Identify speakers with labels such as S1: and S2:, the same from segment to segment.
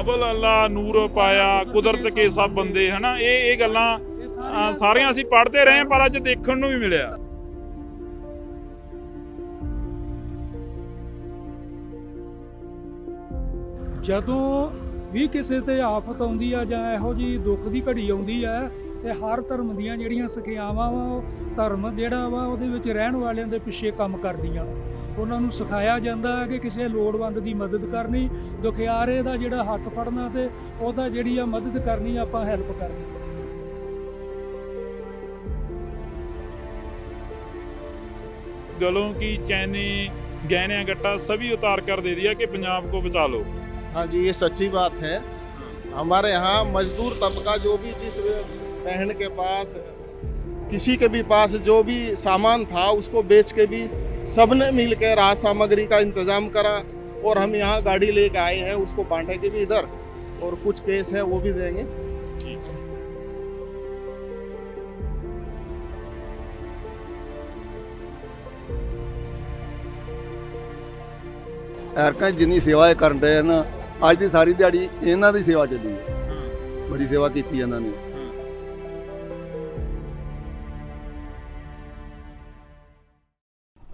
S1: Able ਅੱਲਾ ਨੂਰ ਪਾਇਆ, ਕੁਦਰਤ ਕੇ ਸਭ ਬੰਦੇ, ਹਨਾ? ਇਹ ਇਹ ਗੱਲਾਂ ਸਾਰੀਆਂ ਅਸੀਂ ਪੜ੍ਹਦੇ ਰਹੇ, ਪਰ ਅੱਜ ਦੇਖਣ ਨੂੰ ਵੀ ਮਿਲਿਆ।
S2: ਜਦੋਂ ਵੀ ਕਿਸੇ ਤੇ ਆਫਤ ਆਉਂਦੀ ਆ ਜਾਂ ਇਹੋ ਜੀ ਦੁੱਖ ਦੀ ਘੜੀ ਆਉਂਦੀ ਆ ਤੇ ਹਰ ਧਰਮ ਦੀਆਂ ਜਿਹੜੀਆਂ ਸਿੱਖਿਆਵਾਂ ਵਾ ਉਹ ਧਰਮ ਜਿਹੜਾ ਵਾ ਉਹਦੇ ਵਿੱਚ ਰਹਿਣ ਵਾਲਿਆਂ ਦੇ ਪਿੱਛੇ ਕੰਮ ਕਰਦੀਆਂ ਉਹਨਾਂ ਨੂੰ ਸਿਖਾਇਆ ਜਾਂਦਾ ਹੈ ਕਿ ਕਿਸੇ ਲੋੜਵੰਦ ਦੀ ਮਦਦ ਕਰਨੀ ਦੁਖਿਆਰੇ ਦਾ ਜਿਹੜਾ ਹੱਥ ਫੜਨਾ ਤੇ ਉਹਦਾ ਜਿਹੜੀ ਆ ਮਦਦ ਕਰਨੀ ਆਪਾਂ ਹੈਲਪ ਕਰਨੀ
S1: गलों की चैने गहने गट्टा सभी उतार कर दे दिया कि पंजाब को बचा लो
S3: हाँ जी ये सच्ची बात है हमारे यहाँ मजदूर तबका जो भी जिस बहन के पास किसी के भी पास जो भी सामान था उसको बेच के भी सबने मिल के राहत सामग्री का इंतजाम करा और हम यहाँ गाड़ी लेके आए हैं उसको बांटेंगे भी इधर और कुछ केस है वो भी देंगे
S1: ठीक है
S4: ਐਰਕਾਂ 'ਚ ਜਿੰਨੀ ਸੇਵਾ ਇਹ ਕਰਨ ਦੇ ਨਾ ਅੱਜ ਦੀ ਸਾਰੀ ਦਿਹਾੜੀ ਇਹਨਾਂ ਦੀ ਸੇਵਾ ਚੱਲੀ ਹੈ ਬੜੀ ਸੇਵਾ ਕੀਤੀ ਇਹਨਾਂ ਨੇ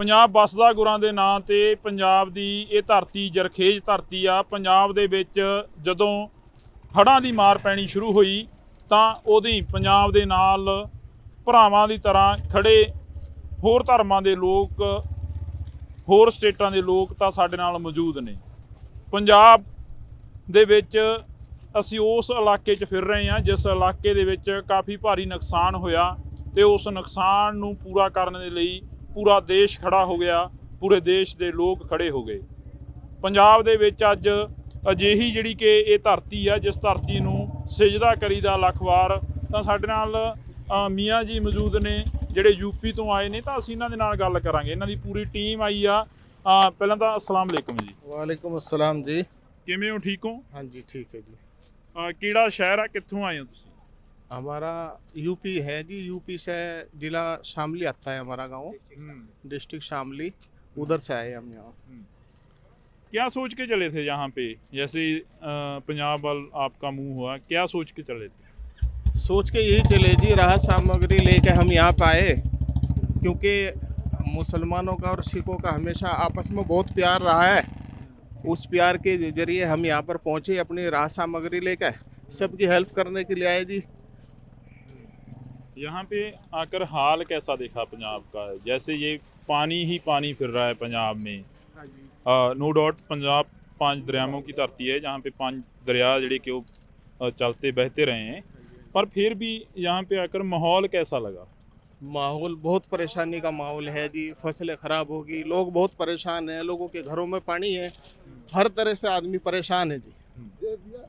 S1: ਪੰਜਾਬ ਬਸਦਾ ਗੁਰਾਂ ਦੇ ਨਾਂ ਤੇ ਪੰਜਾਬ ਦੀ ਇਹ ਧਰਤੀ ਜਰਖੇਜ ਧਰਤੀ ਆ। ਪੰਜਾਬ ਦੇ ਵਿੱਚ ਜਦੋਂ ਹੜ੍ਹਾਂ ਦੀ ਮਾਰ ਪੈਣੀ ਸ਼ੁਰੂ ਹੋਈ ਤਾਂ ਉਹਦੀ ਪੰਜਾਬ ਦੇ ਨਾਲ ਭਰਾਵਾਂ ਦੀ ਤਰ੍ਹਾਂ ਖੜੇ ਹੋਰ ਧਰਮਾਂ ਦੇ ਲੋਕ, ਹੋਰ ਸਟੇਟਾਂ ਦੇ ਲੋਕ ਤਾਂ ਸਾਡੇ ਨਾਲ ਮੌਜੂਦ ਨੇ। ਪੰਜਾਬ ਦੇ ਵਿੱਚ ਅਸੀਂ ਉਸ ਇਲਾਕੇ 'ਚ ਫਿਰ ਰਹੇ ਹਾਂ, ਜਿਸ ਇਲਾਕੇ ਦੇ ਵਿੱਚ ਕਾਫੀ ਭਾਰੀ ਨੁਕਸਾਨ ਹੋਇਆ ਤੇ ਉਸ ਨੁਕਸਾਨ ਨੂੰ ਪੂਰਾ ਕਰਨ ਦੇ ਲਈ ਪੂਰਾ ਦੇਸ਼ ਖੜਾ ਹੋ ਗਿਆ ਪੂਰੇ ਦੇਸ਼ ਦੇ ਲੋਕ ਖੜੇ ਹੋ ਗਏ। ਪੰਜਾਬ ਦੇ ਵਿੱਚ ਅੱਜ ਅਜਿਹੀ ਜਿਹੜੀ ਕਿ ਇਹ ਧਰਤੀ ਆ ਜਿਸ ਧਰਤੀ ਨੂੰ ਸਜਦਾ ਕਰੀਦਾ ਲੱਖ ਵਾਰ ਤਾਂ ਸਾਡੇ ਨਾਲ ਮੀਆਂ ਜੀ ਮੌਜੂਦ ਨੇ ਜਿਹੜੇ ਯੂਪੀ ਤੋਂ ਆਏ ਨੇ ਤਾਂ ਅਸੀਂ ਇਹਨਾਂ ਦੇ ਨਾਲ ਗੱਲ ਕਰਾਂਗੇ। ਇਹਨਾਂ ਦੀ ਪੂਰੀ ਟੀਮ ਆਈ ਆ। ਪਹਿਲਾਂ ਤਾਂ ਅਸਲਾਮ ਅਲੈਕਮ ਜੀ।
S3: ਵਾਲੇਕੁਮ ਅਸਲਾਮ ਜੀ।
S1: ਕਿਵੇਂ ਹੋ? ਠੀਕ ਹੋ?
S3: ਹਾਂਜੀ ਠੀਕ ਹੈ
S1: ਜੀ। ਕਿਹੜਾ ਸ਼ਹਿਰ ਆ? ਕਿੱਥੋਂ ਆਏ ਹੋ ਤੁਸੀਂ?
S3: हमारा यूपी है जी यूपी से जिला शामली आता है हमारा गाँव। डिस्ट्रिक्ट शामली उधर से आए हम यहाँ।
S1: क्या सोच के चले थे यहाँ पे? जैसे पंजाब वाल आपका मुँह हुआ क्या सोच के चले थे?
S3: सोच के यही चले जी राहत सामग्री लेके हम यहाँ पे आए। क्योंकि मुसलमानों का और सिखों का हमेशा आपस में बहुत प्यार रहा है। उस प्यार के ज़रिए हम यहाँ पर पहुँचे अपनी राहत सामग्री लेकर सबकी हेल्प करने के लिए आए जी।
S1: यहाँ पे आकर हाल कैसा देखा पंजाब का? जैसे ये पानी ही पानी फिर रहा है पंजाब में। नो डाउट पंजाब पाँच दरियाओं की धरती है जहाँ पे पाँच दरिया जड़े कि वो चलते बहते रहे हैं। पर फिर भी यहाँ पे आकर माहौल कैसा लगा?
S3: माहौल बहुत परेशानी का माहौल है जी। फ़सलें खराब होगी लोग बहुत परेशान हैं लोगों के घरों में पानी है। हर तरह से आदमी परेशान है जी।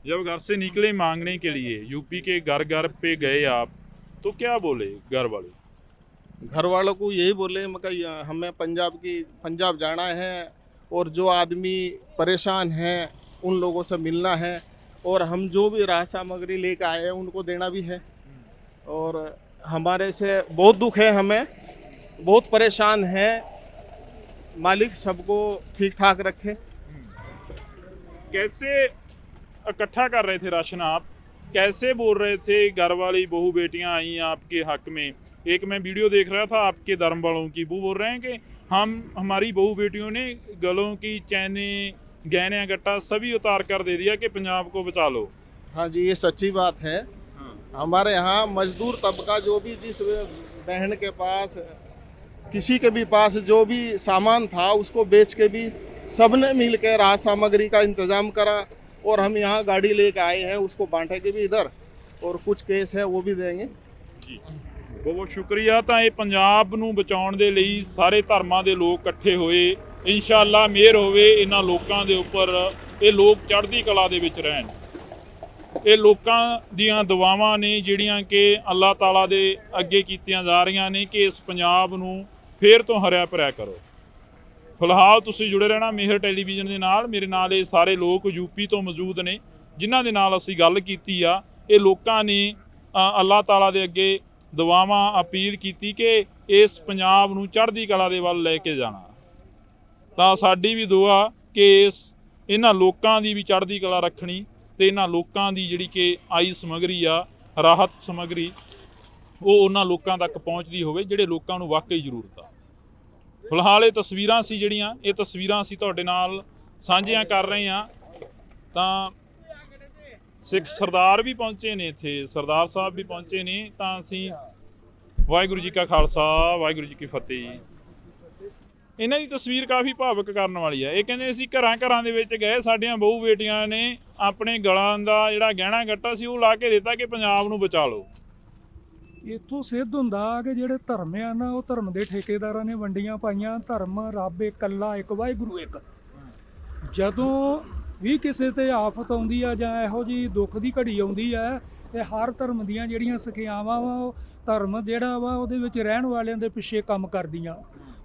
S1: जब घर से निकले मांगने के लिए यूपी के घर घर पे गए आप तो क्या बोले घर वाले
S3: घर वालों को यही बोले मैं कहा, "या- हमें पंजाब की पंजाब जाना है और जो आदमी परेशान हैं उन लोगों से मिलना है और हम जो भी राह सामग्री लेकर आए हैं उनको देना भी है और हमारे से बहुत दुख है हमें बहुत परेशान हैं मालिक सबको ठीक ठाक रखे।
S1: कैसे इकट्ठा कर रहे थे राशन आप? कैसे बोल रहे थे घर वाली बहू बेटियाँ आई आपके हक में? एक मैं वीडियो देख रहा था आपके धर्म वालों की। वो बोल रहे हैं कि हम हमारी बहू बेटियों ने गलों की चैने गहने गट्टा सभी उतार कर दे दिया कि पंजाब को बचा लो।
S3: हाँ जी ये सच्ची बात है। हाँ। हमारे यहाँ मजदूर तबका जो भी जिस बहन के पास किसी के भी पास जो भी सामान था उसको बेच के भी सबने मिल के राहत सामग्री का इंतज़ाम करा। और हम यहाँ गाड़ी लेके आए हैं उसको बांटेंगे भी इधर और कुछ केस है वो भी देंगे
S1: ਬਹੁਤ ਬਹੁਤ ਸ਼ੁਕਰੀਆ ਤਾਂ ਇਹ ਪੰਜਾਬ ਨੂੰ ਬਚਾਉਣ ਦੇ ਲਈ ਸਾਰੇ ਧਰਮਾਂ ਦੇ ਲੋਕ ਇਕੱਠੇ ਹੋਏ ਇਨਸ਼ਾਅੱਲਾ ਮਿਹਰ ਹੋਵੇ ਇਹਨਾਂ ਲੋਕਾਂ ਦੇ ਉੱਪਰ ਇਹ ਲੋਕ ਚੜ੍ਹਦੀ ਕਲਾ ਦੇ ਵਿੱਚ ਰਹਿਣ ਇਹ ਲੋਕਾਂ ਦੀਆਂ ਦੁਆਵਾਂ ਨੇ ਜਿਹੜੀਆਂ ਕਿ ਅੱਲਾਹ ਤਾਲਾ ਦੇ ਅੱਗੇ ਕੀਤੀਆਂ ਜਾ ਰਹੀਆਂ ਨੇ ਕਿ ਇਸ ਪੰਜਾਬ ਨੂੰ ਫੇਰ ਤੋਂ ਹਰਿਆ ਭਰਿਆ ਕਰੋ ਫਿਲਹਾਲ ਤੁਸੀਂ ਜੁੜੇ ਰਹਿਣਾ ਮਿਹਰ ਟੈਲੀਵਿਜ਼ਨ ਦੇ ਨਾਲ। ਮੇਰੇ ਨਾਲ ਇਹ ਸਾਰੇ ਲੋਕ ਯੂਪੀ ਤੋਂ ਮੌਜੂਦ ਨੇ ਜਿਨ੍ਹਾਂ ਦੇ ਨਾਲ ਅਸੀਂ ਗੱਲ ਕੀਤੀ ਆ। ਇਹ ਲੋਕਾਂ ਨੇ ਅ, ਅੱਲਾਹ ਤਾਲਾ ਦੇ ਅੱਗੇ ਦੁਆਵਾਂ ਅਪੀਲ ਕੀਤੀ ਕਿ ਇਸ ਪੰਜਾਬ ਨੂੰ ਚੜ੍ਹਦੀ ਕਲਾ ਦੇ ਵੱਲ ਲੈ ਕੇ ਜਾਣਾ। ਤਾਂ ਸਾਡੀ ਵੀ ਦੁਆ ਕਿ ਇਸ ਇਹਨਾਂ ਲੋਕਾਂ ਦੀ ਵੀ ਚੜ੍ਹਦੀ ਕਲਾ ਰੱਖਣੀ ਤੇ ਇਹਨਾਂ ਲੋਕਾਂ ਦੀ ਜਿਹੜੀ ਕਿ ਆਈ ਸਮਗਰੀ ਆ ਰਾਹਤ ਸਮਗਰੀ ਉਹ ਉਹਨਾਂ ਲੋਕਾਂ ਤੱਕ ਪਹੁੰਚਦੀ ਹੋਵੇ ਜਿਹੜੇ ਲੋਕਾਂ ਨੂੰ ਵਾਕਈ ਜ਼ਰੂਰਤ ਆ। ਫਿਲਹਾਲ ਇਹ ਤਸਵੀਰਾਂ ਸੀ ਜਿਹੜੀਆਂ, ਇਹ ਤਸਵੀਰਾਂ ਅਸੀਂ ਤੁਹਾਡੇ ਨਾਲ ਸਾਂਝੀਆਂ ਕਰ ਰਹੇ ਹਾਂ। ਤਾਂ ਸਿੱਖ ਸਰਦਾਰ ਵੀ ਪਹੁੰਚੇ ਨੇ ਇੱਥੇ, ਸਰਦਾਰ ਸਾਹਿਬ ਵੀ ਪਹੁੰਚੇ ਨੇ। ਤਾਂ ਅਸੀਂ ਵਾਹਿਗੁਰੂ ਜੀ ਕਾ ਖਾਲਸਾ, ਵਾਹਿਗੁਰੂ ਜੀ ਕੀ ਫਤਿਹ ਇਹਨਾਂ ਦੀ ਤਸਵੀਰ ਕਾਫੀ ਭਾਵਕ ਕਰਨ ਵਾਲੀ ਹੈ ਇਹ ਕਹਿੰਦੇ ਅਸੀਂ ਘਰਾਂ ਘਰਾਂ ਦੇ ਵਿੱਚ ਗਏ, ਸਾਡੀਆਂ ਬਹੂ ਬੇਟੀਆਂ ਨੇ ਆਪਣੇ ਗਲਾਂ ਦਾ ਜਿਹੜਾ ਗਹਿਣਾ ਗੱਟਾ ਸੀ, ਉਹ ਲਾ ਕੇ ਦਿੱਤਾ ਕਿ ਪੰਜਾਬ ਨੂੰ ਬਚਾ ਲਓ।
S2: ਇੱਥੋਂ ਸਿੱਧ ਹੁੰਦਾ ਕਿ ਜਿਹੜੇ ਧਰਮ ਆ ਨਾ, ਉਹ ਧਰਮ ਦੇ ਠੇਕੇਦਾਰਾਂ ਨੇ ਵੰਡੀਆਂ ਪਾਈਆਂ, ਧਰਮ ਰੱਬ ਇਕੱਲਾ, ਇੱਕ ਵਾਹਿਗੁਰੂ ਇੱਕ। ਜਦੋਂ ਵੀ ਕਿਸੇ ਤੇ ਆਫਤ ਆਉਂਦੀ ਆ ਜਾਂ ਇਹੋ ਜੀ ਦੁੱਖ ਦੀ ਘੜੀ ਆਉਂਦੀ ਆ, ਤੇ ਹਰ ਧਰਮ ਦੀਆਂ ਜਿਹੜੀਆਂ ਸਿੱਖਿਆਵਾਂ ਵਾ, ਉਹ ਧਰਮ ਜਿਹੜਾ ਵਾ, ਉਹਦੇ ਵਿੱਚ ਰਹਿਣ ਵਾਲਿਆਂ ਦੇ ਪਿੱਛੇ ਕੰਮ ਕਰਦੀਆਂ।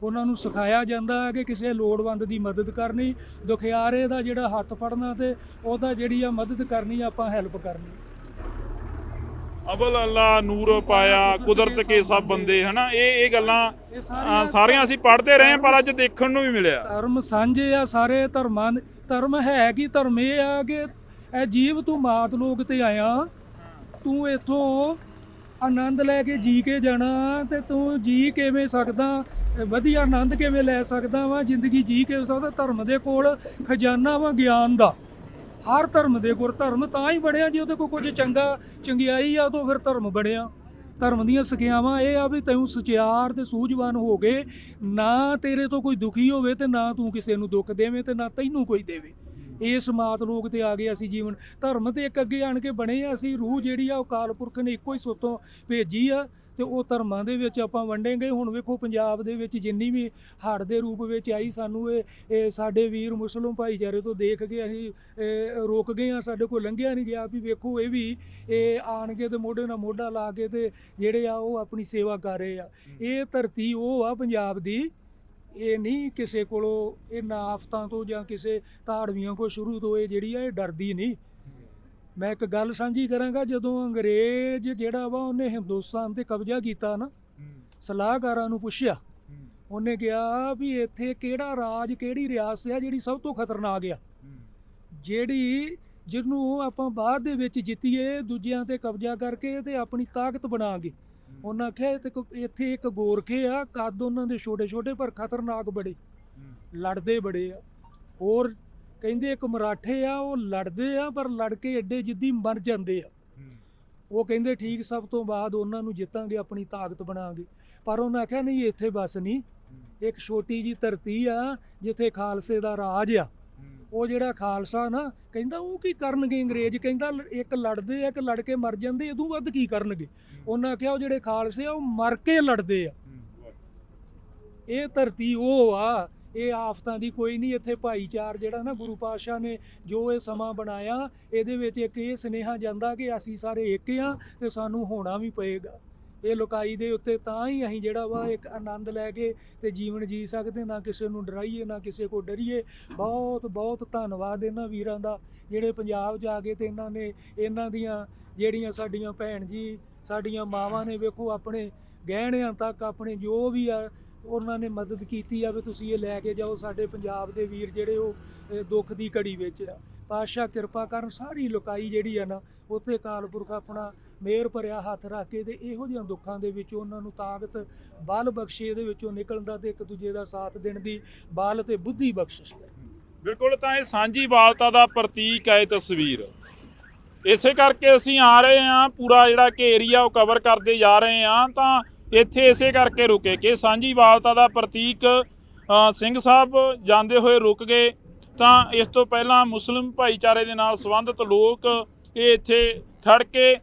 S2: ਉਹਨਾਂ ਨੂੰ ਸਿਖਾਇਆ ਜਾਂਦਾ ਹੈ ਕਿ ਕਿਸੇ ਲੋੜਵੰਦ ਦੀ ਮਦਦ ਕਰਨੀ, ਦੁਖਿਆਰੇ ਦਾ ਜਿਹੜਾ ਹੱਥ ਫੜਨਾ ਤੇ ਉਹਦਾ ਜਿਹੜੀ ਆ ਮਦਦ ਕਰਨੀ, ਆਪਾਂ ਹੈਲਪ ਕਰਨੀ।
S1: ਅਬਲ ਅੱਲਾ ਨੂਰ ਪਾਇਆ ਕੁਦਰਤ ਕੇ ਸਭ ਬੰਦੇ ਹਨਾ? ਇਹ ਇਹ ਗੱਲਾਂ ਸਾਰੀਆਂ ਅਸੀਂ ਪੜ੍ਹਦੇ ਰਹੇ ਪਰ ਅੱਜ ਦੇਖਣ ਨੂੰ ਵੀ ਮਿਲਿਆ।
S2: ਧਰਮ ਸਾਂਝੇ ਆ ਸਾਰੇ ਧਰਮਾਂ ਧਰਮ ਹੈ ਕੀ? ਧਰਮ ਇਹ ਆ ਕਿ ਇਹ ਜੀਵ ਤੂੰ ਮਾਤ ਲੋਕ ਤੇ ਆਇਆ। ਤੂੰ ਇਥੋਂ ਆਨੰਦ ਲੈ ਕੇ ਜੀ ਕੇ ਜਾਣਾ ਤੇ ਤੂੰ ਜੀ ਕਿਵੇਂ ਸਕਦਾ? ਵਧੀਆ ਆਨੰਦ ਕਿਵੇਂ ਲੈ ਸਕਦਾ ਵਾ? ਜ਼ਿੰਦਗੀ ਜੀ ਕਿਵੇਂ ਸਕਦਾ? ਧਰਮ ਦੇ ਕੋਲ ਖਜ਼ਾਨਾ ਵਾ ਗਿਆਨ ਦਾ। ਹਰ ਧਰਮ ਦੇ ਗੁਰ ਧਰਮ ਤਾਂ ਹੀ ਬਣਿਆ ਜੇ ਉਹਦੇ ਕੋਲ ਕੁਝ ਚੰਗਾ, ਚੰਗਿਆਈ ਆ, ਤਾਂ ਫਿਰ ਧਰਮ ਬਣਿਆ ਧਰਮ ਦੀਆਂ ਸਿੱਖਿਆਵਾਂ ਇਹ ਆ ਵੀ ਤੈਨੂੰ ਸਚਿਆਰ ਤੇ ਸੂਝਵਾਨ ਹੋ ਕੇ ਨਾ ਤੇਰੇ ਤੋਂ ਕੋਈ ਦੁਖੀ ਹੋਵੇ ਤੇ ਨਾ ਤੂੰ ਕਿਸੇ ਨੂੰ ਦੁੱਖ ਦੇਵੇਂ ਤੇ ਨਾ ਤੈਨੂੰ ਕੋਈ ਦੇਵੇ। ਇਸ ਮਾਤ ਲੋਕ ਤੇ ਆ ਗਏ ਅਸੀਂ ਜੀਵਨ। ਧਰਮ ਤੇ ਇੱਕ ਅੱਗੇ ਆਣ ਕੇ ਬਣੇ ਆ ਅਸੀਂ। ਰੂਹ ਜਿਹੜੀ ਆ ਉਹ ਕਾਲ ਪੁਰਖ ਨੇ ਇੱਕੋ ਹੀ ਸੋਤੋਂ ਭੇਜੀ ਆ। ਤੇ ਉਹ ਧਰਮਾਂ ਦੇ ਵਿੱਚ ਆਪਾਂ ਵੰਡੇਂਗੇ। ਹੁਣ ਵੇਖੋ ਪੰਜਾਬ ਦੇ ਵਿੱਚ ਜਿੰਨੀ ਵੀ ਹੜ੍ਹ ਦੇ ਰੂਪ ਵਿੱਚ ਆਈ ਸਾਨੂੰ ਇਹ ਸਾਡੇ ਵੀਰ ਮੁਸਲਿਮ ਭਾਈਚਾਰੇ ਤੋਂ ਦੇਖ ਕੇ ਅਸੀਂ ਰੋਕ ਗਏ ਆ ਸਾਡੇ ਕੋਲ ਲੰਘਿਆ ਨਹੀਂ ਗਿਆ ਵੀ ਵੇਖੋ ਇਹ ਵੀ, ਇਹ ਆਣਗੇ ਤੇ ਮੋਢੇ ਨਾਲ ਮੋਢਾ ਲਾ ਕੇ ਤੇ ਜਿਹੜੇ ਆ ਉਹ ਆਪਣੀ ਸੇਵਾ ਕਰ ਰਹੇ ਆ। ਇਹ ਧਰਤੀ ਉਹ ਆ ਪੰਜਾਬ ਦੀ, ਇਹ ਨਹੀਂ ਕਿਸੇ ਕੋਲੋਂ, ਇਹ ਆਫਤਾਂ ਤੋਂ ਜਾਂ ਕਿਸੇ ਤਾੜਵੀਆਂ ਕੋ ਸ਼ੁਰੂ ਤੋਂ ਇਹ ਜਿਹੜੀ ਆ, ਇਹ ਡਰਦੀ ਨਹੀਂ। ਮੈਂ ਇੱਕ ਗੱਲ ਸਾਂਝੀ ਕਰਾਂਗਾ ਜਦੋਂ ਅੰਗਰੇਜ਼ ਜਿਹੜਾ ਵਾ ਉਹਨੇ ਹਿੰਦੁਸਤਾਨ ਤੇ ਕਬਜ਼ਾ ਕੀਤਾ ਨਾ ਸਲਾਹਕਾਰਾਂ ਨੂੰ ਪੁੱਛਿਆ ਉਹਨੇ ਕਿਹਾ ਵੀ ਇੱਥੇ ਕਿਹੜਾ ਰਾਜ ਕਿਹੜੀ ਰਿਆਸਤ ਆ ਜਿਹੜੀ ਸਭ ਤੋਂ ਖਤਰਨਾਕ ਆ? ਜਿਹੜੀ ਜਿਹਨੂੰ ਆਪਾਂ ਬਾਅਦ ਦੇ ਵਿੱਚ ਜਿੱਤੀਏ ਦੂਜਿਆਂ ਤੇ ਕਬਜ਼ਾ ਕਰਕੇ ਤੇ ਆਪਣੀ ਤਾਕਤ ਬਣਾਗੇ ਉਹਨਾਂ ਆਖਿਆ ਇੱਥੇ ਇੱਕ ਗੋਰਖੇ ਆ ਕੱਦ ਉਹਨਾਂ ਦੇ ਛੋਟੇ ਛੋਟੇ ਪਰ ਖਤਰਨਾਕ ਬੜੇ। ਲੜਦੇ ਬੜੇ ਆ। ਹੋਰ ਕਹਿੰਦੇ ਇੱਕ ਮਰਾਠੇ ਆ ਉਹ ਲੜਦੇ ਆ ਪਰ ਲੜ ਕੇ ਐਡੇ ਜਿੱਦੀ ਮਰ ਜਾਂਦੇ ਆ। ਉਹ ਕਹਿੰਦੇ ਠੀਕ ਸਭ ਤੋਂ ਬਾਅਦ ਉਹਨਾਂ ਨੂੰ ਜਿੱਤਾਂਗੇ ਆਪਣੀ ਤਾਕਤ ਬਣਾਵਾਂਗੇ ਪਰ ਉਹਨਾਂ ਆਖਿਆ ਨਹੀਂ ਇੱਥੇ ਬਸ ਨਹੀਂ। ਇੱਕ ਛੋਟੀ ਜੀ ਧਰਤੀ ਆ ਜਿੱਥੇ ਖਾਲਸੇ ਦਾ ਰਾਜ ਆ। ਉਹ ਜਿਹੜਾ ਖਾਲਸਾ ਨਾ ਕਹਿੰਦਾ ਉਹ ਕੀ ਕਰਨਗੇ ਅੰਗਰੇਜ਼? ਕਹਿੰਦਾ ਇੱਕ ਲੜਦੇ ਆ ਇੱਕ ਲੜ ਕੇ ਮਰ ਜਾਂਦੇ ਇਦੋਂ ਵੱਧ ਕੀ ਕਰਨਗੇ? ਉਹਨਾਂ ਆਖਿਆ ਉਹ ਜਿਹੜੇ ਖਾਲਸੇ ਆ ਉਹ ਮਰ ਕੇ ਲੜਦੇ ਆ। ਇਹ ਧਰਤੀ ਉਹ ਆ ਇਹ ਆਫਤਾਂ ਦੀ ਕੋਈ ਨਹੀਂ, ਇੱਥੇ ਭਾਈਚਾਰ ਜਿਹੜਾ ਨਾ ਗੁਰੂ ਪਾਤਸ਼ਾਹ ਨੇ ਜੋ ਇਹ ਸਮਾਂ ਬਣਾਇਆ, ਇਹਦੇ ਵਿੱਚ ਇੱਕ ਇਹ ਸੁਨੇਹਾ ਜਾਂਦਾ ਕਿ ਅਸੀਂ ਸਾਰੇ ਇੱਕ ਆ ਤੇ ਸਾਨੂੰ ਹੋਣਾ ਵੀ ਪਏਗਾ। ਇਹ ਲੋਕਾਈ ਦੇ ਉੱਤੇ ਤਾਂ ਹੀ ਅਸੀਂ ਜਿਹੜਾ ਵਾ ਇੱਕ ਆਨੰਦ ਲੈ ਕੇ ਤੇ ਜੀਵਨ ਜੀ ਸਕਦੇ, ਨਾ ਕਿਸੇ ਨੂੰ ਡਰਾਈਏ, ਨਾ ਕਿਸੇ ਕੋ ਡਰੀਏ। ਬਹੁਤ ਬਹੁਤ ਧੰਨਵਾਦ ਇਹਨਾਂ ਵੀਰਾਂ ਦਾ, ਜਿਹੜੇ ਪੰਜਾਬ ਜਾ ਕੇ ਤੇ ਇਹਨਾਂ ਨੇ ਇਹਨਾਂ ਦੀਆਂ ਜਿਹੜੀਆਂ ਸਾਡੀਆਂ ਭੈਣ ਜੀ, ਸਾਡੀਆਂ ਮਾਵਾਂ ਨੇ ਵੇਖੋ ਆਪਣੇ ਗਹਿਣਿਆਂ ਤੱਕ ਆਪਣੇ ਜੋ ਵੀ ਆ ਉਹਨਾਂ ਨੇ ਮਦਦ ਕੀਤੀ ਆ ਵੀ ਤੁਸੀਂ ਇਹ ਲੈ ਕੇ ਜਾਓ, ਸਾਡੇ ਪੰਜਾਬ ਦੇ ਵੀਰ ਜਿਹੜੇ ਉਹ ਦੁੱਖ ਦੀ ਘੜੀ ਵਿੱਚ ਆ। ਪਾਤਸ਼ਾਹ ਕਿਰਪਾ ਕਰਨ ਸਾਰੀ ਲੋਕਾਈ ਜਿਹੜੀ ਆ ਨਾ, ਉੱਥੇ ਕਾਲਪੁਰਖ ਆਪਣਾ ਮਿਹਰ ਭਰਿਆ ਹੱਥ ਰੱਖ ਕੇ ਤੇ ਇਹੋ ਜਿਹੀਆਂ ਦੁੱਖਾਂ ਦੇ ਵਿੱਚੋਂ ਉਹਨਾਂ ਨੂੰ ਤਾਕਤ, ਬਲ ਬਖਸ਼ੇ ਦੇ ਵਿੱਚੋਂ ਨਿਕਲਣ ਦਾ ਤੇ ਇੱਕ ਦੂਜੇ ਦਾ ਸਾਥ ਦੇਣ ਦੀ ਬਲ ਤੇ ਬੁੱਧੀ ਬਖਸ਼ਿਸ਼ ਕਰੇ
S1: ਬਿਲਕੁਲ, ਤਾਂ ਇਹ ਸਾਂਝੀ ਬਾਲਤਾ ਦਾ ਪ੍ਰਤੀਕ ਹੈ ਇਹ ਤਸਵੀਰ। ਇਸੇ ਕਰਕੇ ਅਸੀਂ ਆ ਰਹੇ ਹਾਂ, ਪੂਰਾ ਜਿਹੜਾ ਕਿ ਏਰੀਆ ਉਹ ਕਵਰ ਕਰਦੇ ਜਾ ਰਹੇ ਹਾਂ, ਤਾਂ ਇੱਥੇ ਇਸੇ ਕਰਕੇ ਰੁਕੇ ਕਿ ਸਾਂਝੀ ਵਾਲਤਾ ਦਾ ਪ੍ਰਤੀਕ ਸਿੰਘ ਸਾਹਿਬ ਜਾਂਦੇ ਹੋਏ ਰੁਕ ਗਏ। ਤਾਂ ਇਸ ਤੋਂ ਪਹਿਲਾਂ ਮੁਸਲਿਮ ਭਾਈਚਾਰੇ ਦੇ ਨਾਲ ਸੰਬੰਧਿਤ ਲੋਕ ਇਹ ਇੱਥੇ ਖੜ ਕੇ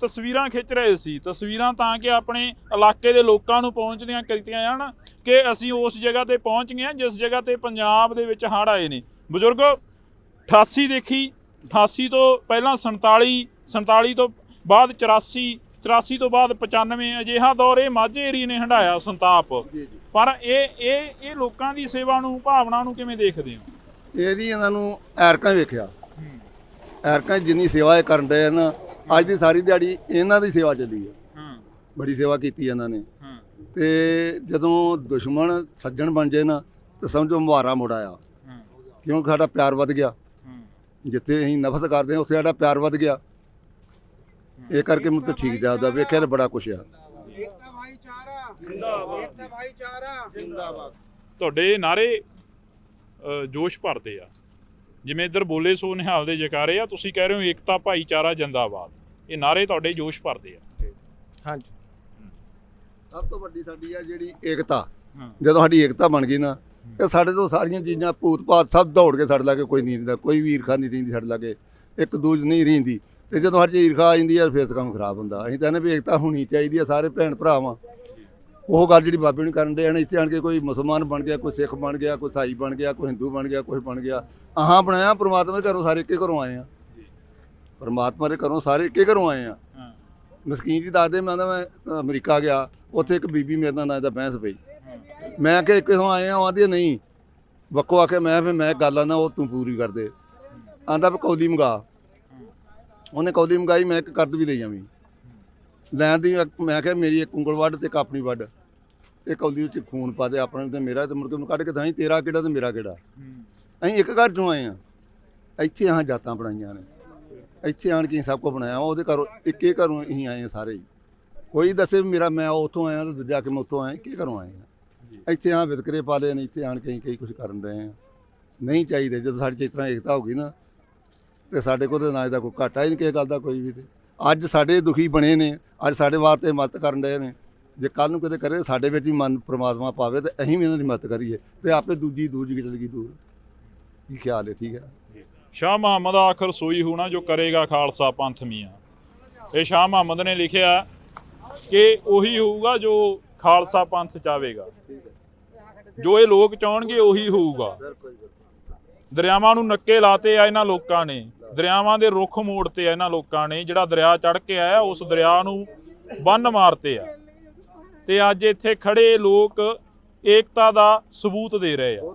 S1: ਤਸਵੀਰਾਂ ਖਿੱਚ ਰਹੇ ਸੀ। ਤਸਵੀਰਾਂ ਤਾਂ ਕਿ ਆਪਣੇ ਇਲਾਕੇ ਦੇ ਲੋਕਾਂ ਨੂੰ ਪਹੁੰਚਦੀਆਂ ਕੀਤੀਆਂ ਜਾਣ ਕਿ ਅਸੀਂ ਉਸ ਜਗ੍ਹਾ ਤੇ ਪਹੁੰਚ ਗਏ ਹਾਂ ਜਿਸ ਜਗ੍ਹਾ ਤੇ ਪੰਜਾਬ ਦੇ ਵਿੱਚ ਹੜ੍ਹ ਆਏ ਨੇ। ਬਜ਼ੁਰਗੋ 88 ਦੇਖੀ। 88 ਤੋਂ ਪਹਿਲਾਂ 47 47 ਤੋਂ ਬਾਅਦ 84 84 ਤੋਂ ਬਾਅਦ 95 ਅਜਿਹਾ ਦੌਰ ਇਹ ਮਾਝੇ ਏਰੀਏ ਨੇ ਹੰਡਾਇਆ ਸੰਤਾਪ। ਪਰ ਇਹ ਇਹ ਇਹ ਲੋਕਾਂ ਦੀ ਸੇਵਾ ਨੂੰ ਭਾਵਨਾ ਨੂੰ ਕਿਵੇਂ ਦੇਖਦੇ ਹੋ?
S4: ਇਹ ਨਹੀਂ ਇਹਨਾਂ ਨੂੰ ਐਰਕਾਂ ਵੇਖਿਆ। ਐਰਕਾਂ ਜਿੰਨੀ ਸੇਵਾ ਇਹ ਕਰਨ ਦੇ ਨਾ ਅੱਜ ਦੀ ਸਾਰੀ ਦਿਹਾੜੀ ਇਹਨਾਂ ਦੀ ਸੇਵਾ ਚੱਲੀ ਹੈ। ਬੜੀ ਸੇਵਾ ਕੀਤੀ ਇਹਨਾਂ ਨੇ। ਤੇ ਜਦੋਂ ਦੁਸ਼ਮਣ ਸੱਜਣ ਬਣ ਜੇ ਨਾ ਤਾਂ ਸਮਝੋ ਮੁਹਾਰਾ ਮੁੜ ਆਇਆ। ਕਿਉਂਕਿ ਸਾਡਾ ਪਿਆਰ ਵੱਧ ਗਿਆ? ਜਿੱਥੇ ਅਸੀਂ ਨਫ਼ਰਤ ਕਰਦੇ ਹਾਂ ਉੱਥੇ ਸਾਡਾ ਪਿਆਰ ਵੱਧ ਗਿਆ। ਇਹ ਕਰਕੇ ਮੈਨੂੰ ਤਾਂ ਠੀਕ ਜਾਦਾ ਵੇਖਿਆ ਤੇ ਬੜਾ ਕੁਛ ਆ।
S1: ਤੁਹਾਡੇ ਨਾਰੇ ਜੋਸ਼ ਭਰਦੇ ਆ। ਜਿਵੇਂ ਇੱਧਰ ਬੋਲੇ ਸੋ ਨਿਹਾਲ ਦੇ ਜਕਾਰੇ ਆ ਤੁਸੀਂ ਕਹਿ ਰਹੇ ਹੋ ਏਕਤਾ ਭਾਈਚਾਰਾ ਜਿੰਦਾਬਾਦ। ਇਹ ਨਾਰੇ ਤੁਹਾਡੇ ਜੋਸ਼ ਭਰਦੇ ਆ।
S3: ਹਾਂਜੀ।
S4: ਸਭ ਤੋਂ ਵੱਡੀ ਸਾਡੀ ਆ ਜਿਹੜੀ ਏਕਤਾ। ਜਦੋਂ ਸਾਡੀ ਏਕਤਾ ਬਣ ਗਈ ਨਾ ਤੇ ਸਾਡੇ ਤੋਂ ਸਾਰੀਆਂ ਚੀਜ਼ਾਂ ਭੂਤ-ਪਾਤ ਸਭ ਦੌੜ ਕੇ ਸਾਡੇ ਲਾਗੇ ਕੋਈ ਨਹੀਂ ਰਹਿੰਦਾ ਕੋਈ ਵੀਰਖਾ ਨਹੀਂ ਰਹਿੰਦੀ ਸਾਡੇ ਲਾਗੇ। ਇੱਕ ਦੂਜ ਨਹੀਂ ਰਹਿੰਦੀ। ਤੇ ਜਦੋਂ ਹਰ ਚੀਜ਼ ਈਰਖਾ ਆ ਜਾਂਦੀ ਆ ਫਿਰ ਤਾਂ ਕੰਮ ਖਰਾਬ ਹੁੰਦਾ। ਅਸੀਂ ਤਾਂ ਨੇ ਵੀ ਏਕਤਾ ਹੋਣੀ ਚਾਹੀਦੀ ਆ ਸਾਰੇ ਭੈਣ ਭਰਾਵਾਂ। ਉਹ ਗੱਲ ਜਿਹੜੀ ਬਾਬੇ ਨੂੰ ਕਰਨ ਦੇ ਹਨ ਇੱਥੇ ਆਣ ਕੇ ਕੋਈ ਮੁਸਲਮਾਨ ਬਣ ਗਿਆ ਕੋਈ ਸਿੱਖ ਬਣ ਗਿਆ ਕੋਈ ਸਾਈ ਬਣ ਗਿਆ ਕੋਈ ਹਿੰਦੂ ਬਣ ਗਿਆ ਕੋਈ ਬਣ ਗਿਆ। ਆਹਾਂ ਬਣਾਇਆ ਪ੍ਰਮਾਤਮਾ ਦੇ ਘਰੋਂ ਸਾਰੇ ਇੱਕੇ ਘਰੋਂ ਆਏ ਆ। ਪਰਮਾਤਮਾ ਦੇ ਘਰੋਂ ਸਾਰੇ ਇੱਕੇ ਘਰੋਂ ਆਏ ਆ।
S1: ਹਾਂ।
S4: ਮਸਕੀਨ ਜੀ ਦੱਸਦੇ ਮੈਂ ਤਾਂ ਮੈਂ ਅਮਰੀਕਾ ਗਿਆ ਉੱਥੇ ਇੱਕ ਬੀਬੀ ਮੇਰੇ ਨਾਲ ਨਾ ਦਾ ਬਹਿਸ ਪਈ। ਮੈਂ ਕਿ ਕਿਥੋਂ ਆਏ ਆ ਆਂਦੀ ਨਹੀਂ। ਵੱਖੋ ਆ ਕੇ ਮੈਂ ਫਿਰ ਮੈਂ ਗੱਲ ਆ ਨਾ ਉਹ ਤੂੰ ਪੂਰੀ ਕਰ ਦੇ ਆਂਦਾ ਵੀ ਕੌਲੀ ਮੰਗਾ। ਉਹਨੇ ਕੌਲੀ ਮੰਗਾਈ, ਮੈਂ ਇੱਕ ਕਰਦ ਵੀ ਲਈ ਜਾਵੀਂ ਲੈਣ ਦੀ ਇੱਕ- ਮੈਂ ਕਿਹਾ, ਮੇਰੀ ਇੱਕ ਉਂਗਲ ਵੱਢ ਤੇ ਇੱਕ ਆਪਣੀ ਵੱਢ। ਇਹ ਕੌਲੀ ਵਿੱਚ ਖੂਨ ਪਾ ਦੇ ਆਪਣੇ ਤੇ ਮੇਰਾ ਤੇ ਮੁੜ ਕੇ ਉਹਨੂੰ ਕੱਢ ਕੇ ਤਾਂ ਤੇਰਾ ਕਿਹੜਾ ਤੇ ਮੇਰਾ ਕਿਹੜਾ? ਅਸੀਂ ਇੱਕ ਘਰ ਚੋਂ ਆਏ ਆ ਇੱਥੇ ਆਹ ਜਾਤਾਂ ਬਣਾਈਆਂ ਨੇ। ਇੱਥੇ ਆਣ ਕੇ ਅਸੀਂ ਸਭ ਕੁਝ ਬਣਾਇਆ। ਉਹਦੇ ਘਰੋਂ ਇੱਕੇ ਘਰੋਂ ਅਸੀਂ ਆਏ ਹਾਂ ਸਾਰੇ ਹੀ। ਕੋਈ ਦੱਸੇ ਵੀ ਮੇਰਾ ਮੈਂ ਉੱਥੋਂ ਆਇਆ ਤੇ ਦੂਜਾ ਕਿ ਮੈਂ ਉੱਥੋਂ ਆਇਆ, ਇੱਕੇ ਘਰੋਂ ਆਏ ਹਾਂ। ਇੱਥੇ ਆ ਵਿਤਕਰੇ ਪਾ ਲਏ ਨੇ, ਇੱਥੇ ਆਣ ਕੇ ਅਸੀਂ ਕਈ ਕੁਝ ਕਰਨ ਰਹੇ ਹਾਂ। ਨਹੀਂ ਚਾਹੀਦੇ। ਜਦੋਂ ਸਾਡੀ 'ਚ ਇਸ ਤਰ੍ਹਾਂ ਏਕਤਾ ਹੋ ਗਈ ਨਾ ਤੇ ਸਾਡੇ ਕੋਲ ਤਾਂ ਨਾ ਇਹਦਾ ਕੋਈ ਘਾਟਾ ਹੀ ਨਹੀਂ ਕਿਸੇ ਗੱਲ ਦਾ ਕੋਈ ਵੀ ਤੇ। ਅੱਜ ਸਾਡੇ ਦੁਖੀ ਬਣੇ ਨੇ ਅੱਜ ਸਾਡੇ ਵਾਸਤੇ ਮਦਦ ਕਰਨ ਰਹੇ ਨੇ। ਜੇ ਕੱਲ ਨੂੰ ਕਿਤੇ ਕਰੇ ਸਾਡੇ ਵਿੱਚ ਵੀ ਮਨ ਪ੍ਰਮਾਤਮਾ ਪਾਵੇ ਤੇ ਅਸੀਂ ਵੀ ਇਹਨਾਂ ਦੀ ਮਦਦ ਕਰੀਏ ਤੇ ਆਪੇ ਦੂਜੀ ਦੂਰ ਜੀ ਚਲ ਗਈ ਦੂਰ। ਕੀ ਖਿਆਲ ਹੈ ਠੀਕ ਹੈ?
S1: ਸ਼ਾਹ ਮੁਹੰਮਦ ਆਖਰ ਸੋਈ ਹੋਣਾ ਜੋ ਕਰੇਗਾ ਖਾਲਸਾ ਪੰਥ ਮੀਆਂ। ਇਹ ਸ਼ਾਹ ਮੁਹੰਮਦ ਨੇ ਲਿਖਿਆ ਕਿ ਉਹੀ ਹੋਊਗਾ ਜੋ ਖਾਲਸਾ ਪੰਥ ਚਾਵੇਗਾ। ਜੋ ਇਹ ਲੋਕ ਚਾਹਣਗੇ ਉਹੀ ਹੋਊਗਾ। ਦਰਿਆਵਾਂ ਨੂੰ ਨੱਕੇ ਲਾਤੇ ਆ ਇਹਨਾਂ ਲੋਕਾਂ ਨੇ। ਦਰਿਆਵਾਂ ਦੇ ਰੁੱਖ ਮੋੜਤੇ ਆ ਇਹਨਾਂ ਲੋਕਾਂ ਨੇ ਜਿਹੜਾ ਦਰਿਆ ਚੜ ਕੇ ਆਇਆ ਉਸ ਦਰਿਆ ਨੂੰ ਬੰਨ ਮਾਰਤੇ ਆ। ਤੇ ਅੱਜ ਇੱਥੇ ਖੜੇ ਲੋਕ ਏਕਤਾ ਦਾ ਸਬੂਤ ਦੇ ਰਹੇ ਆ।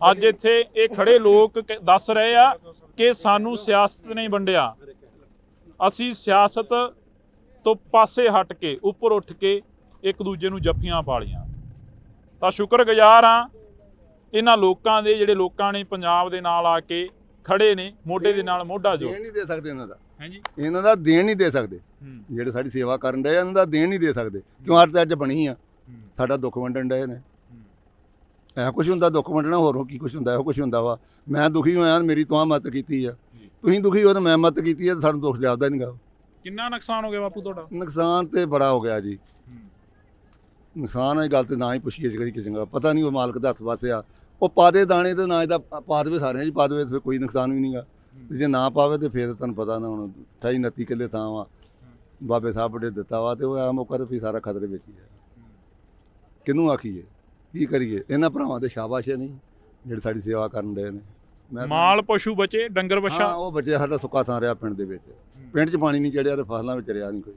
S1: ਅੱਜ ਇੱਥੇ ਇਹ ਖੜੇ ਲੋਕ ਦੱਸ ਰਹੇ ਆ ਕਿ ਸਾਨੂੰ ਸਿਆਸਤ ਨੇ ਵੰਡਿਆ। ਅਸੀਂ ਸਿਆਸਤ ਤੋਂ ਪਾਸੇ ਹਟ ਕੇ ਉੱਪਰ ਉੱਠ ਕੇ ਇੱਕ ਦੂਜੇ ਨੂੰ ਜੱਫੀਆਂ ਪਾਲੀਆਂ ਤਾਂ ਸ਼ੁਕਰਗੁਜ਼ਾਰ ਆ ਇਹਨਾਂ ਲੋਕਾਂ ਦੇ ਜਿਹੜੇ ਲੋਕਾਂ ਨੇ ਪੰਜਾਬ ਦੇ ਨਾਲ ਆ ਕੇ ਖੜੇ ਨੇ ਮੋਢੇ ਦੇ ਨਾਲ ਮੋਢਾ ਜੋ।
S4: ਦੇਣ ਨਹੀਂ ਦੇ ਸਕਦੇ ਇਹਨਾਂ ਦਾ।
S1: ਹਾਂਜੀ
S4: ਇਹਨਾਂ ਦਾ ਦੇਣ ਨਹੀਂ ਦੇ ਸਕਦੇ। ਜਿਹੜੇ ਸਾਡੀ ਸੇਵਾ ਕਰਨ ਆ ਇਹਨਾਂ ਦਾ ਦੇਣ ਨਹੀਂ ਦੇ ਸਕਦੇ। ਕਿਉਂ ਅੱਜ ਤੇ ਅੱਜ ਬਣੀ ਆ? ਸਾਡਾ ਦੁੱਖ ਵੰਡਣ ਡਏ ਨੇ। ਐ ਕੁਝ ਹੁੰਦਾ ਦੁੱਖ ਵੰਡਣਾ ਹੋਰ ਕੀ ਕੁਝ ਹੁੰਦਾ ਇਹੋ ਕੁਝ ਹੁੰਦਾ ਵਾ। ਮੈਂ ਦੁਖੀ ਹੋਇਆ ਮੇਰੀ ਤੁਹਾਂ ਮਦਦ ਕੀਤੀ ਆ। ਤੁਸੀਂ ਦੁਖੀ ਹੋ ਤਾਂ ਮੈਂ ਮਦਦ ਕੀਤੀ ਆ ਸਾਨੂੰ ਦੁੱਖ ਜਾਪਦਾ ਨਹੀਂਗਾ
S1: ਕਿੰਨਾ ਨੁਕਸਾਨ ਹੋ ਗਿਆ ਬਾਪੂ ਤੁਹਾਡਾ?
S4: ਨੁਕਸਾਨ ਤੇ ਬੜਾ ਹੋ ਗਿਆ ਜੀ। ਨੁਕਸਾਨ ਵਾਲੀ ਗੱਲ ਤੇ ਨਾ ਹੀ ਪੁੱਛੀਏ ਜਿਹੜੀ ਕਿ ਚੰਗਾ ਪਤਾ ਨਹੀਂ ਉਹ ਮਾਲਕ ਦਾ ਹੱਥ ਵਾਸੇ ਆ। ਉਹ ਪਾ ਦੇ ਦਾਣੇ ਤੇ ਨਾ ਇਹਦਾ ਪਾ ਦੇਵੇ ਸਾਰਿਆਂ 'ਚ ਪਾ ਦੇਵੇ ਤੇ ਫਿਰ ਕੋਈ ਨੁਕਸਾਨ ਵੀ ਨਹੀਂਗਾ। ਜੇ ਨਾ ਪਾਵੇ ਤੇ ਫਿਰ ਤੁਹਾਨੂੰ ਪਤਾ ਨਾ ਹੁਣ 28 29 ਕਿੱਲੇ ਥਾਂ ਵਾ। ਬਾਬੇ ਸਾਹਿਬ ਨੇ ਦਿੱਤਾ ਵਾ ਤੇ ਉਹ ਆ ਮੌਕਾ ਤੇ ਵੀ ਸਾਰਾ ਖਤਰੇ ਵਿੱਚ ਹੀ ਹੈ। ਕਿਹਨੂੰ ਆਖੀਏ? ਕੀ ਕਰੀਏ? ਇਹਨਾਂ ਭਰਾਵਾਂ ਦੇ ਸ਼ਾਬਾਸ਼ ਹੈ ਨਹੀਂ ਜਿਹੜੇ ਸਾਡੀ ਸੇਵਾ ਕਰਨ ਦੇ ਨੇ।
S1: ਮਾਲ ਪਸ਼ੂ ਬਚੇ ਡੰਗਰ
S4: ਹਾਂ
S1: ਬੱਛਾ
S4: ਉਹ ਬੱਚੇ ਸਾਡਾ ਸੁੱਕਾ ਥਾਂ ਰਿਹਾ ਪਿੰਡ ਦੇ ਵਿੱਚ। ਪਿੰਡ 'ਚ ਪਾਣੀ ਨਹੀਂ ਚੜਿਆ ਤੇ ਫਸਲਾਂ ਵਿੱਚ ਰਿਹਾ ਨਹੀਂ ਕੋਈ।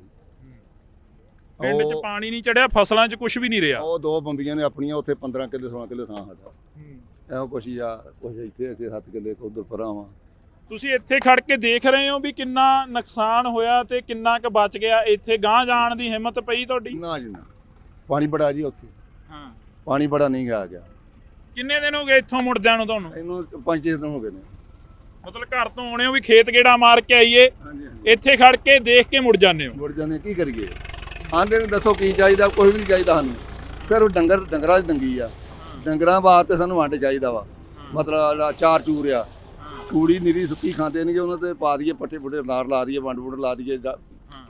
S1: ਪਿੰਡ 'ਚ ਪਾਣੀ ਨਹੀਂ ਚੜਿਆ ਫਸਲਾਂ 'ਚ ਕੁਝ ਵੀ ਨਹੀਂ ਰਿਹਾ।
S4: ਉਹ ਦੋ ਬੰਬੀਆਂ ਨੇ ਆਪਣੀਆਂ ਉੱਥੇ 15 ਕਿੱਲੇ 16 ਕਿੱਲੇ ਥਾਂ ਸਾਡਾ। ਇਹੋ ਕੁਛ ਹੀ ਆ ਕੁਛ ਇੱਥੇ ਇੱਥੇ 7 ਕਿੱਲੇ ਉਧਰ ਪਰਾਂ ਵਾ।
S1: ਤੁਸੀਂ ਇੱਥੇ ਖੜ ਕੇ ਦੇਖ ਰਹੇ ਹੋ ਵੀ ਕਿੰਨਾ ਨੁਕਸਾਨ ਹੋਇਆ ਤੇ ਕਿੰਨਾ ਕੁ ਬਚ ਗਿਆ। ਇੱਥੇ ਗਾਂ ਜਾਣ ਦੀ ਹਿੰਮਤ ਪਈ ਤੁਹਾਡੀ?
S4: ਨਾ ਜੀ ਨਾ। ਪਾਣੀ ਬੜਾ ਜੀ ਉੱਥੇ।
S1: ਹਾਂ।
S4: ਪਾਣੀ ਬੜਾ ਨਹੀਂ ਗਿਆ ਗਿਆ।
S1: ਕਿੰਨੇ ਦਿਨ ਹੋ ਗਏ ਇੱਥੋਂ ਮੁੜਦਿਆਂ ਨੂੰ ਤੁਹਾਨੂੰ?
S4: ਇਹਨੂੰ ਪੰਜ ਛੇ ਦਿਨ ਹੋ ਗਏ ਨੇ।
S1: ਮਤਲਬ ਘਰ ਤੋਂ ਆਉਣੇ ਹੋ ਵੀ ਖੇਤ ਗੇੜਾ ਮਾਰ ਕੇ ਆਈਏ।
S4: ਹਾਂਜੀ
S1: ਇੱਥੇ ਖੜ ਕੇ ਦੇਖ ਕੇ ਮੁੜ ਜਾਂਦੇ ਹੋ।
S4: ਮੁੜ ਜਾਂਦੇ ਕੀ ਕਰੀਏ? ਆਂਦੇ ਨੇ, ਦੱਸੋ ਕੀ ਚਾਹੀਦਾ ਕੋਈ ਵੀ ਨਹੀਂ ਚਾਹੀਦਾ ਸਾਨੂੰ। ਫਿਰ ਉਹ ਡੰਗਰ, ਡੰਗਰਾਂ 'ਚ ਦੰਗੀ ਆ। ਡੰਗਰਾਂ ਵਾਸਤੇ ਸਾਨੂੰ ਵੰਡ ਚਾਹੀਦਾ ਵਾ। ਮਤਲਬ ਜਿਹੜਾ ਚਾਰ ਚੂਰ ਆ। ਕੂੜੀ ਨਿਰੀ ਸੁੱਕੀ ਖਾਂਦੇ ਨੇਗੇ, ਉਹਨਾਂ ਤੇ ਪਾ ਦਈਏ ਪੱਟੇ ਪੁੱਟੇ ਨਾਰ ਲਾ ਦਈਏ, ਵੰਡ ਵੁੰਡ ਲਾ ਦਈਏ, ਜਾਂ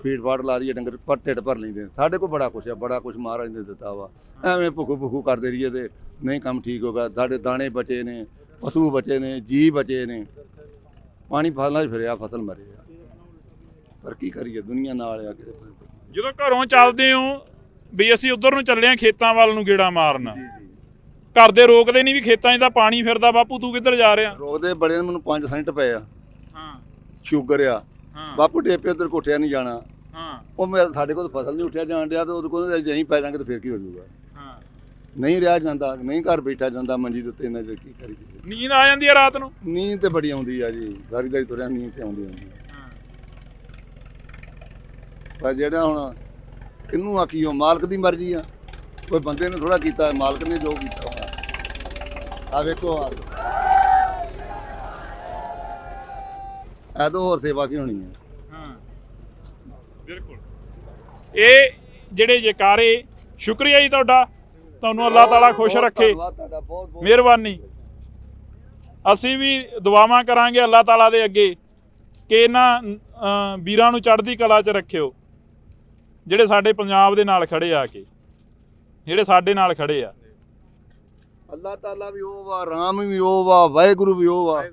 S4: ਫੀਡ ਫਾੜ ਲਾ ਦਈਏ, ਡੰਗਰ ਪਰ ਢਿੱਡ ਭਰ ਲੈਂਦੇ ਨੇ। ਸਾਡੇ ਕੋਲ ਬੜਾ ਕੁਛ ਆ, ਬੜਾ ਕੁਛ ਮਹਾਰਾਜ ਨੇ ਦਿੱਤਾ ਵਾ। ਐਵੇਂ ਭੁੱਖੂ ਭੁੱਖੂ ਕਰਦੇ ਰਹੀਏ ਤੇ ਨਹੀਂ ਕੰਮ ਠੀਕ ਹੋਗਾ। ਸਾਡੇ ਦਾਣੇ ਬਚੇ ਨੇ, ਪਸ਼ੂ ਬਚੇ ਨੇ ਜੀ ਬਚੇ ਨੇ। ਪਾਣੀ ਫਸਲਾਂ 'ਚ ਫਿਰਿਆ, ਫਸਲ ਮਰੇ ਆ। ਪਰ ਕੀ ਕਰੀਏ, ਦੁਨੀਆ ਨਾਲ ਆ ਕਿਹੜੇ
S1: ਜਦੋਂ ਘਰੋਂ ਚੱਲਦੇ ਹੋ ਵੀ ਅਸੀਂ ਉਧਰ ਨੂੰ ਚੱਲੇ ਆ ਖੇਤਾਂ ਵੱਲ ਨੂੰ ਗੇੜਾ ਮਾਰਨ। ਘਰ ਦੇ ਰੋਕਦੇ ਨਹੀਂ ਵੀ ਖੇਤਾਂ 'ਚ ਤਾਂ ਪਾਣੀ ਫਿਰਦਾ ਬਾਪੂ ਤੂੰ ਕਿੱਧਰ ਜਾ ਰਿਹਾ?
S4: ਰੋਕਦੇ ਬੜੇ ਨੇ ਮੈਨੂੰ 5 ਸੈਂਟ ਪਏ ਆ।
S1: ਹਾਂ।
S4: ਸ਼ੂਗਰ ਆ। ਬਾਪੂ ਟੇਪੇ ਉਧਰ ਕੋਠਿਆ ਨਹੀਂ ਜਾਣਾ।
S1: ਹਾਂ।
S4: ਉਹ ਮੈਂ ਸਾਡੇ ਕੋਲ ਫਸਲ ਨਹੀਂ ਉੱਠਿਆ ਜਾਣ ਡਿਆ ਤੇ ਉਹਦੇ ਕੋਲ ਜੇ ਅਸੀਂ ਪੈ ਜਾਾਂਗੇ ਤਾਂ ਫਿਰ ਕੀ ਹੋ ਜਾਊਗਾ?
S1: ਹਾਂ।
S4: ਨਹੀਂ ਰਿਹਾ ਜਾਂਦਾ ਨਹੀਂ ਘਰ ਬੈਠਾ ਜਾਂਦਾ ਮੰਜੀ ਦੇ ਉੱਤੇ ਇਹਨਾਂ ਦੇ ਕੀ ਕਰੀਏ?
S1: ਨੀਂਦ ਆ ਜਾਂਦੀ ਹੈ ਰਾਤ ਨੂੰ?
S4: ਨੀਂਦ ਤੇ ਬੜੀ ਆਉਂਦੀ ਆ ਜੀ। ਸਾਰੀ ਦਿਹਾੜੀ ਤੁਰਿਆ ਨੀਂਦ ਤੇ ਆਉਂਦੀ ਆ। ਪਰ ਜਿਹੜਾ ਹੁਣ ਕਿਹਨੂੰ ਆਖੀਓ ਮਾਲਕ ਦੀ ਮਰਜ਼ੀ ਆ। ਕੋਈ ਬੰਦੇ ਨੇ ਥੋੜਾ ਕੀਤਾ ਮਾਲਕ ਨੇ ਜੋ ਕੀਤਾ ਆ ਵੇਖੋ ਆ ਐਦੋਂ ਹੋਰ ਸੇਵਾ ਕੀ ਹੋਣੀ ਹੈ
S1: ਹਾਂ ਬਿਲਕੁਲ। ਇਹ ਜਿਹੜੇ ਜਕਾਰੇ ਸ਼ੁਕਰੀਆ ਜੀ ਤੁਹਾਡਾ। ਤੁਹਾਨੂੰ ਅੱਲਾਹ ਤਾਲਾ ਖੁਸ਼ ਰੱਖੇ। ਮਿਹਰਬਾਨੀ। ਅਸੀਂ ਵੀ ਦੁਆਵਾਂ ਕਰਾਂਗੇ ਅੱਲਾਹ ਤਾਲਾ ਦੇ ਅੱਗੇ। ਕਿ ਇਹਨਾਂ ਵੀਰਾਂ ਨੂੰ ਚੜ੍ਹਦੀ ਕਲਾ 'ਚ ਰੱਖਿਓ। ਜਿਹੜੇ ਸਾਡੇ ਪੰਜਾਬ ਦੇ ਨਾਲ ਖੜੇ ਆ ਕੇ, ਜਿਹੜੇ ਸਾਡੇ ਨਾਲ ਖੜੇ ਆ।
S4: ਅੱਲਾਹ ਤਾਲਾ ਵੀ ਉਹ ਵਾ, ਰਾਮ ਵੀ ਉਹ ਵਾ, ਵਾਹਿਗੁਰੂ ਵੀ ਉਹ ਵਾ।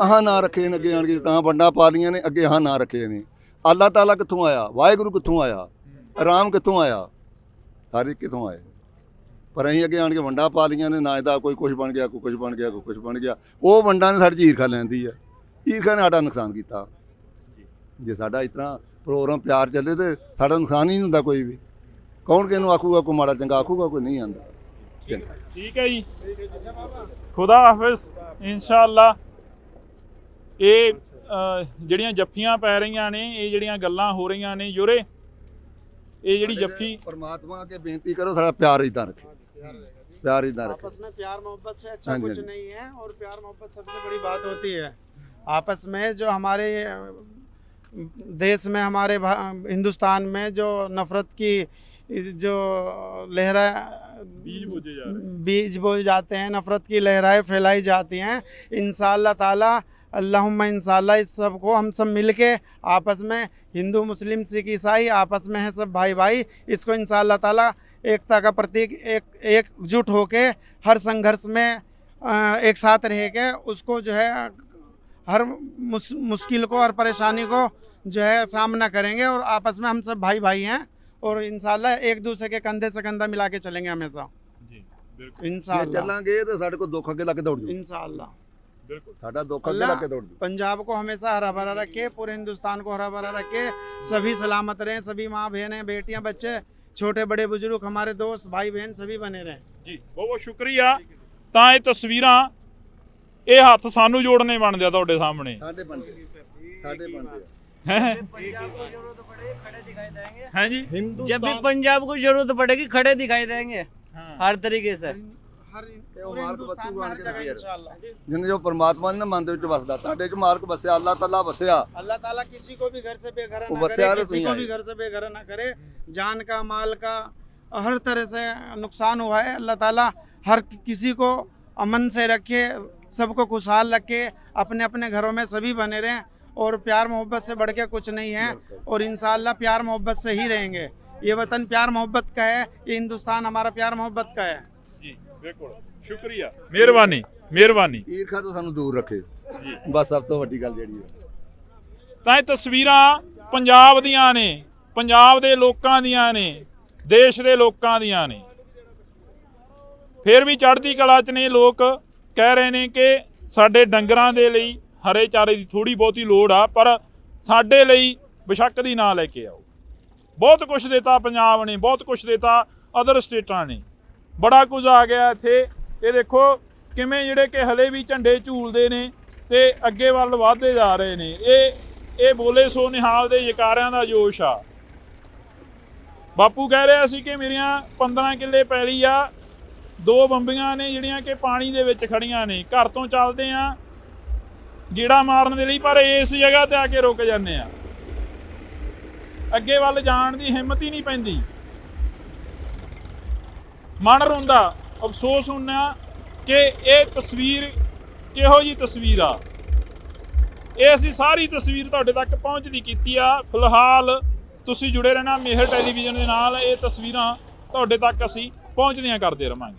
S4: ਆਹ ਨਾ ਰੱਖੇ ਨੇ ਅੱਗੇ ਆਣ ਕੇ, ਤਾਂ ਵੰਡਾ ਪਾ ਲੀਆਂ ਨੇ, ਅੱਗੇ ਆਹ ਨਾ ਰੱਖੇ ਨੇ। ਅੱਲਾਹ ਤਾਲਾ ਕਿੱਥੋਂ ਆਇਆ? ਵਾਹਿਗੁਰੂ ਕਿੱਥੋਂ ਆਇਆ? ਰਾਮ ਕਿੱਥੋਂ ਆਇਆ? ਸਾਰੇ ਕਿੱਥੋਂ ਆਏ? ਪਰ ਅਸੀਂ ਅੱਗੇ ਆਣ ਕੇ ਵੰਡਾ ਪਾ ਲੀਆਂ ਨੇ, ਨਾ ਇਹਦਾ ਕੋਈ ਕੁਝ ਬਣ ਗਿਆ, ਕੋਈ ਕੁਝ ਬਣ ਗਿਆ, ਕੋਈ ਕੁਝ ਬਣ ਗਿਆ। ਉਹ ਵੰਡਾਂ ਨੇ ਸਾਡੀ ਈਰਖਾ ਲੈਂਦੀ ਆ। ਈਰਖਾ ਨੇ ਸਾਡਾ ਨੁਕਸਾਨ ਕੀਤਾ। ਜੇ ਸਾਡਾ ਇਸ ਤਰ੍ਹਾਂ ਪ੍ਰੋਗਰਾਮ ਪਿਆਰ ਚੱਲੇ ਤੇ ਸਾਡਾ ਨੁਕਸਾਨ ਹੀ ਨਹੀਂ ਹੁੰਦਾ ਕੋਈ ਵੀ ਕੌਣ ਕਿਹਨੂੰ ਆਖੂਗਾ ਕੋਈ ਮਾੜਾ ਚੰਗਾ ਆਖੂਗਾ ਕੋਈ ਨਹੀਂ ਆਂਦਾ ਚੰਗਾ
S1: ਠੀਕ ਹੈ ਜੀ ਖੁਦਾ ਹਾਫਿਜ਼ ਇਨਸ਼ਾਅੱਲਾ ਇਹ ਅ, ਜਿਹੜੀਆਂ ਜੱਫੀਆਂ ਪੈ ਰਹੀਆਂ ਨੇ ਇਹ ਜਿਹੜੀਆਂ ਗੱਲਾਂ ਹੋ ਰਹੀਆਂ ਨੇ ਯੁਰੇ ਇਹ ਜਿਹੜੀ ਜੱਫੀ
S4: परमात्मा के बेनती करो थोड़ा प्यार इधर रखे प्यार इधर रखे
S5: आपस में प्यार मोहब्बत से अच्छा
S4: हाँ जी,
S5: कुछ
S4: हाँ जी।
S5: नहीं है और प्यार मोहब्बत सबसे बड़ी बात होती है आपस में जो हमारे अ, देश में हमारे हिंदुस्तान में जो नफ़रत की जो लहरा
S1: बीज बोझे जा रहे
S5: बीज बोए जाते हैं नफ़रत की लहराएँ फैलाई जाती हैं। इन ताला अल्लाहुम्मा इंशाल्लाह इस सबको हम सब मिल के आपस में हिंदू मुस्लिम सिख ईसाई आपस में है सब भाई भाई इसको इंशाल्लाह ताला एकता का प्रतीक एक एकजुट होके हर संघर्ष में एक साथ रह के उसको जो है हर मुस, मुश्किल को और परेशानी को जो है सामना करेंगे और आपस में हम सब भाई भाई हैं और इन एक दूसरे के कंधे से कंधा मिला के चलेंगे हमेशा। पंजाब को हमेशा हरा भरा रखे पूरे हिंदुस्तान को हरा भरा रखे सभी सलामत रहे सभी माँ बहने बेटियाँ बच्चे छोटे बड़े बुज़ुर्ग हमारे दोस्त भाई बहन सभी बने रहें।
S1: जी बहुत बहुत शुक्रिया तस्वीर ਇਹ ਹੱਥ ਸਾਨੂੰ ਜੋੜਨੇ ਬਣਦੇ ਆ ਤੁਹਾਡੇ ਸਾਹਮਣੇ
S4: ਸਾਡੇ ਬੰਦੇ ਸਾਡੇ ਬੰਦੇ
S1: ਹੈ
S6: पंजाब को जरूरत पड़ेगी खड़े दिखाई देंगे
S1: ਹੈ ਜੀ
S6: जब भी पंजाब को जरूरत पड़ेगी खड़े दिखाई देंगे
S1: ਹਾਂ
S6: हर तरीके से
S5: हर
S4: वो
S5: पूरे
S4: मार्ग
S5: हिंदुस्तान
S4: बच्चों
S5: में
S4: को
S5: हर
S4: आके
S5: जगह
S4: दिया।
S5: इंशाल्लाह
S4: ਜਿੰਨੇ ਜੋ ਪਰਮਾਤਮਾ ਨੇ ਨਾ ਮਨ ਦੇ ਵਿੱਚ ਵਸਦਾ ਤੁਹਾਡੇ ਚ ਮਾਰਕ ਵਸਿਆ ਅੱਲਾਹ ਤਾਲਾ ਵਸਿਆ
S5: अल्लाह ताला किसी को भी घर से बेघर
S4: वो
S5: ना करे
S4: बख्तियार
S5: किसी
S4: नहीं
S5: को
S4: आए।
S5: भी घर से बेघर ना करे जान का माल का हर तरह से नुकसान हुआ है अल्लाह ताला हर किसी को अमन से रखे सबको खुशहाल रखे अपने अपने घरों में सभी बने रहें और प्यार मोहब्बत से बढ़ के कुछ नहीं है और इंशाल्लाह प्यार मोहब्बत से ही रहेंगे ये वतन प्यार मोहब्बत का है ये हिंदुस्तान हमारा प्यार मोहब्बत का है
S1: ਜੀ ਬਿਲਕੁਲ ਸ਼ੁਕਰੀਆ ਮਿਹਰਬਾਨੀ ਮਿਹਰਬਾਨੀ
S4: ਈਰਖਾ ਤੋਂ ਸਾਨੂੰ ਦੂਰ ਰੱਖੇ ਬਸ ਸਭ ਤੋਂ ਵੱਡੀ ਗੱਲ ਜਿਹੜੀ ਹੈ
S1: ਤਾਂ ਇਹ ਤਸਵੀਰਾਂ ਪੰਜਾਬ ਦੀਆਂ ਨੇ ਪੰਜਾਬ ਦੇ ਲੋਕਾਂ ਦੀਆਂ ਨੇ ਦੇਸ਼ ਦੇ ਲੋਕਾਂ ਦੀਆਂ ਨੇ ਫਿਰ ਵੀ ਚੜ੍ਹਦੀ ਕਲਾ 'ਚ ਨੇ ਲੋਕ ਕਹਿ ਰਹੇ ਨੇ ਕਿ ਸਾਡੇ ਡੰਗਰਾਂ ਦੇ ਲਈ ਹਰੇ ਚਾਰੇ ਦੀ ਥੋੜੀ ਬਹੁਤੀ ਲੋੜ ਆ, ਪਰ ਸਾਡੇ ਲਈ ਬਸ਼ੱਕ ਦੀ ਨਾ ਲੈ ਕੇ ਆਓ। ਬਹੁਤ ਕੁਝ ਦਿੱਤਾ ਪੰਜਾਬ ਨੇ, ਬਹੁਤ ਕੁਝ ਦਿੱਤਾ ਅਦਰ ਸਟੇਟਾਂ ਨੇ। ਬੜਾ ਕੁਝ ਆ ਗਿਆ ਇੱਥੇ। ਇਹ ਦੇਖੋ ਕਿਵੇਂ ਜਿਹੜੇ ਕਿ ਹਲੇ ਵੀ ਝੰਡੇ ਝੂਲਦੇ ਨੇ ਤੇ ਅੱਗੇ ਵੱਲ ਵਧਦੇ ਜਾ ਰਹੇ ਨੇ। ਇਹ ਇਹ ਬੋਲੇ ਸੋ ਨਿਹਾਲ ਦੇ ਜਕਾਰਿਆਂ ਦਾ ਜੋਸ਼ ਆ। ਬਾਪੂ ਕਹਿ ਰਿਹਾ ਸੀ ਕਿ ਮੇਰੀਆਂ 15 ਕਿੱਲੇ ਪੈਲੀ ਆ ਦੋ ਬੰਬੀਆਂ ਨੇ ਜਿਹੜੀਆਂ ਕਿ ਪਾਣੀ ਦੇ ਵਿੱਚ ਖੜੀਆਂ ਨੇ। ਘਰ ਤੋਂ ਚੱਲਦੇ ਆ, ਗੇੜਾ ਮਾਰਨ ਦੇ ਲਈ, ਪਰ ਇਸ ਜਗ੍ਹਾ ਤੇ ਆ ਕੇ ਰੁਕ ਜਾਂਦੇ ਆ। ਅੱਗੇ ਵੱਲ ਜਾਣ ਦੀ ਹਿੰਮਤ ਹੀ ਨਹੀਂ ਪੈਂਦੀ। ਮਨ ਰੋਂਦਾ, ਅਫਸੋਸ ਹੁੰਦਾ ਕਿ ਇਹ ਤਸਵੀਰ ਕਿਹੋ ਜੀ ਤਸਵੀਰ ਆ। ਇਹ ਅਸੀਂ ਸਾਰੀ ਤਸਵੀਰ ਤੁਹਾਡੇ ਤੱਕ ਪਹੁੰਚਦੀ ਕੀਤੀ ਆ। ਫਿਲਹਾਲ ਤੁਸੀਂ ਜੁੜੇ ਰਹਿਣਾ ਮੇਹਰ ਟੈਲੀਵਿਜ਼ਨ ਦੇ ਨਾਲ। ਇਹ ਤਸਵੀਰਾਂ ਤੁਹਾਡੇ ਤੱਕ ਅਸੀਂ ਪਹੁੰਚਦੀਆਂ ਕਰਦੇ ਰਵਾਂਗੇ।